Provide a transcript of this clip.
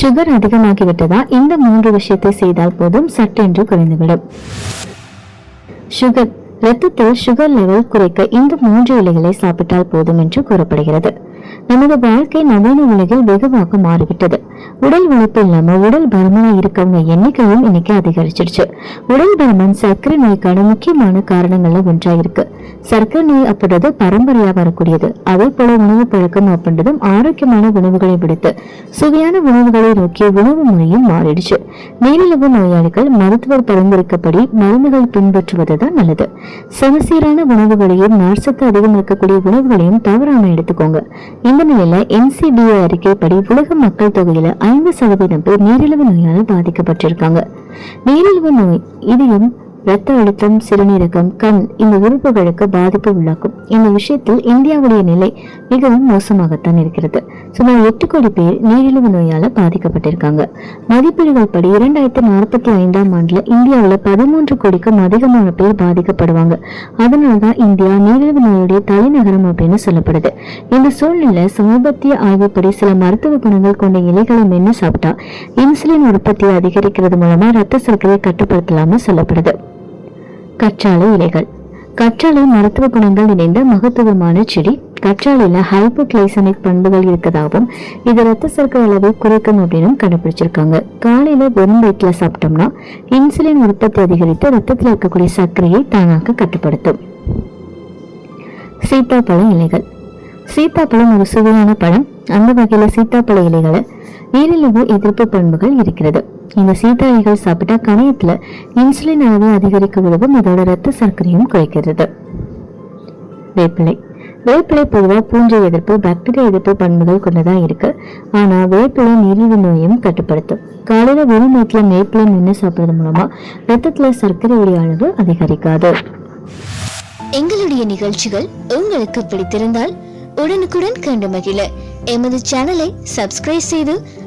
Sugar அதிகமாகிவிட்டதா? இந்த மூன்று விஷயத்தை செய்தால் போதும் சட்டென்று குறைந்துவிடும். சுகர் ரத்தத்தில் சுகர் லெவல் குறைக்க இந்த மூன்று இலைகளை சாப்பிட்டால் போதும் என்று கூறப்படுகிறது. நமது வாழ்க்கை நவீன உலகில் வெகுவாக மாறிவிட்டது. உடல் உழைப்பு இல்லாம உடல் பருமனா இருக்கவங்க எண்ணிக்கையும் இன்னைக்கு அதிகரிச்சிருச்சு உடல் பருமன் சர்க்கரை நோய்க்கான முக்கியமான காரணங்கள்ல ஒன்றா இருக்கு சர்க்கரை நோய் அப்படின்றது பரம்பரையா வரக்கூடியது. அதே போல உணவு பழக்கம் அப்படின்றதும் ஆரோக்கியமான உணவுகளை விடுத்து சுவையான உணவுகளை நோக்கிய உணவு முறையும் மாறிடுச்சு. நீரிழிவு நோயாளிகள் மருத்துவர் பரிந்துரைக்கப்படி மருந்துகள் பின்பற்றுவது தான் நல்லது. சமசீரான உணவுகளையும் நார்ச்சத்து அதிகம் இருக்கக்கூடிய உணவுகளையும் தவறாம எடுத்துக்கோங்க. இந்த நிலையில என்சிபிஐ அறிக்கைப்படி உலக மக்கள் தொகையில ஐந்து சதவீதம் பேர் நீரிழிவு நோயால் பாதிக்கப்பட்டிருக்காங்க. நீரிழிவு நோய் இதயம் இரத்த அழுத்தம் சிறுநீரகம் கண் இந்த உறுப்புகளுக்கு பாதிப்பு உள்ளாக்கும். இந்த விஷயத்தில் இந்தியாவுடைய நிலை மிகவும் மோசமாகத்தான் இருக்கிறது. சுமார் எட்டு கோடி பேர் நீரிழிவு நோயால பாதிக்கப்பட்டிருக்காங்க. மதிப்பீடுகள் படி இரண்டாயிரத்தி நாற்பத்தி ஐந்தாம் ஆண்டுல இந்தியாவில் பதிமூன்று கோடிக்கும் அதிகமான பேர் பாதிக்கப்படுவாங்க. அதனால்தான் இந்தியா நீரிழிவு நோயுடைய தலைநகரம் அப்படின்னு சொல்லப்படுது. இந்த சூழ்நிலை சமீபத்திய ஆய்வுப்படி சில மருத்துவ குணங்கள் கொண்ட இலைகளை மென்று சாப்பிட்டா இன்சுலின் உற்பத்தியை அதிகரிக்கிறது மூலமா ரத்த சர்க்கரையை கட்டுப்படுத்தலாம்னு சொல்லப்படுது. கற்றாழை இலைகள். கற்றாழை மருத்துவ குணங்கள் நிறைந்த மகத்துவமான செடி. கற்றாழையில ஹைப்போகிளைசமிக் பண்புகள் இருக்கதாகவும் இது ரத்த சர்க்கரை அளவை குறைக்கும் அப்படின்னு கண்டுபிடிச்சிருக்காங்க. காலையில வெறும் வயிற்றுல சாப்பிட்டோம்னா இன்சுலின் உற்பத்தி அதிகரித்து ரத்தத்தில் இருக்கக்கூடிய சர்க்கரையை தானாக கட்டுப்படுத்தும். சீத்தாப்பழ இலைகள். சீத்தாப்பழம் ஒரு சுவையான பழம். அந்த வகையில சீத்தாப்பழ இலைகளை நீரிழிவு எதிர்ப்பு பண்புகள் இருக்கிறது. இந்த சீத்தா சாப்பிட்டா கணையத்துல இன்சுலின் அளவை அதிகரிக்க உதவும் இதோட ரத்த சர்க்கரையும் குறைக்கிறது. வேப்பிலை. வேப்பிலை பொதுவாக பூஞ்சை எதிர்ப்பு பாக்டீரியா எதிர்ப்பு பண்புகள் கொண்டதா இருக்கு. ஆனா வேப்பிலை நீரிழிவு நோயும் கட்டுப்படுத்தும். காலையில வெறும் நேரத்தில் வேப்பிலை நின்று சாப்பிட்றது மூலமா ரத்தத்துல சர்க்கரையுடைய அளவு அதிகரிக்காது. எங்களுடைய நிகழ்ச்சிகள் உங்களுக்கு பிடித்திருந்தால் உடனுக்குடன் கண்டு மகிழ. எமது சேனலை சப்ஸ்கிரைப் செய்து